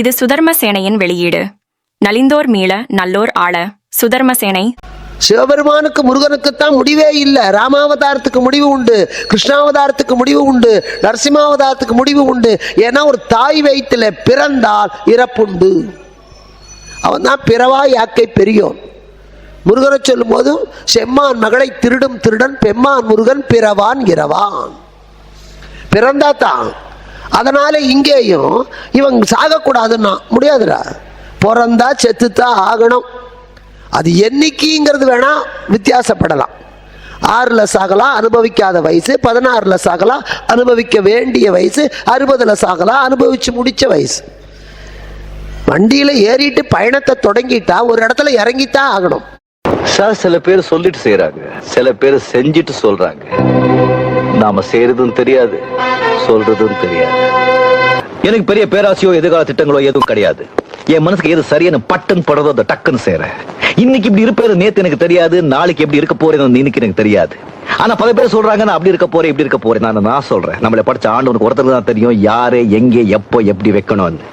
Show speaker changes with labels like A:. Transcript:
A: இது சுதர்ம சேனையின் வெளியீடு. நலிந்தோர் மீள நல்லோர் ஆள சுதர்ம சேனை.
B: சிவபெருமானுக்கு முருகனுக்குத்தான் முடிவே இல்லை. ராமாவதாரத்துக்கு முடிவு உண்டு. கிருஷ்ணாவதாரத்துக்கு முடிவு உண்டு. நரசிம்மாவதாரத்துக்கு முடிவு உண்டு. ஏன்னா ஒரு தாய் வயிற்றுல பிறந்தால் இறப்புண்டு. அவன் தான் பிறவா யாக்கை பெரியோன். முருகனை சொல்லும் போதும் செம்மான் மகளை திருடும் திருடன் பெம்மான் முருகன் பிறவான் இரவான். பிறந்தா தான் அதனால இங்கேயும் இவன் சாகக்கூடாதுன்னா முடியாதுடா. பிறந்தா செத்துத்தான் ஆகணும். அது என்னைக்குங்கிறது வேணா வித்தியாசப்படலாம். ஆறுல சாகலாம் அனுபவிக்காத வயசு. பதினாறுல சாகலாம் அனுபவிக்க வேண்டிய வயசு. அறுபதுல சாகலாம் அனுபவிச்சு முடிச்ச வயசு. வண்டியில ஏறிட்டு பயணத்தை தொடங்கிட்டா ஒரு இடத்துல இறங்கித்தான் ஆகணும்.
C: சார் சில பேர் சொல்லிட்டு செய்யறாங்க சில பேர் செஞ்சுட்டு சொல்றாங்க. நாம செய்யறதும் தெரியாது சொல்றதும் தெரியாது. எனக்கு பெரிய பேராசையோ எதிர்கால திட்டங்களோ எதுவும் கிடையாது. என் மனசுக்கு எது சரியான பட்டன் படுறதோ அதை டக்குன்னு செய்யறேன் இன்னைக்கு இப்படி இருப்பேன் நேத்து எனக்கு தெரியாது நாளைக்கு எப்படி இருக்க போறேன்னு இன்னைக்கு எனக்கு தெரியாது. ஆனா பல பேர் சொல்றாங்க நான் அப்படி இருக்க போறேன் இப்படி இருக்க போறேன் நான் நான் சொல்றேன். நம்மளை படிச்ச ஆண்டவனுக்கு ஒருத்தருக்கு தான் தெரியும் யாரு எங்கே எப்போ எப்படி வைக்கணும்னு.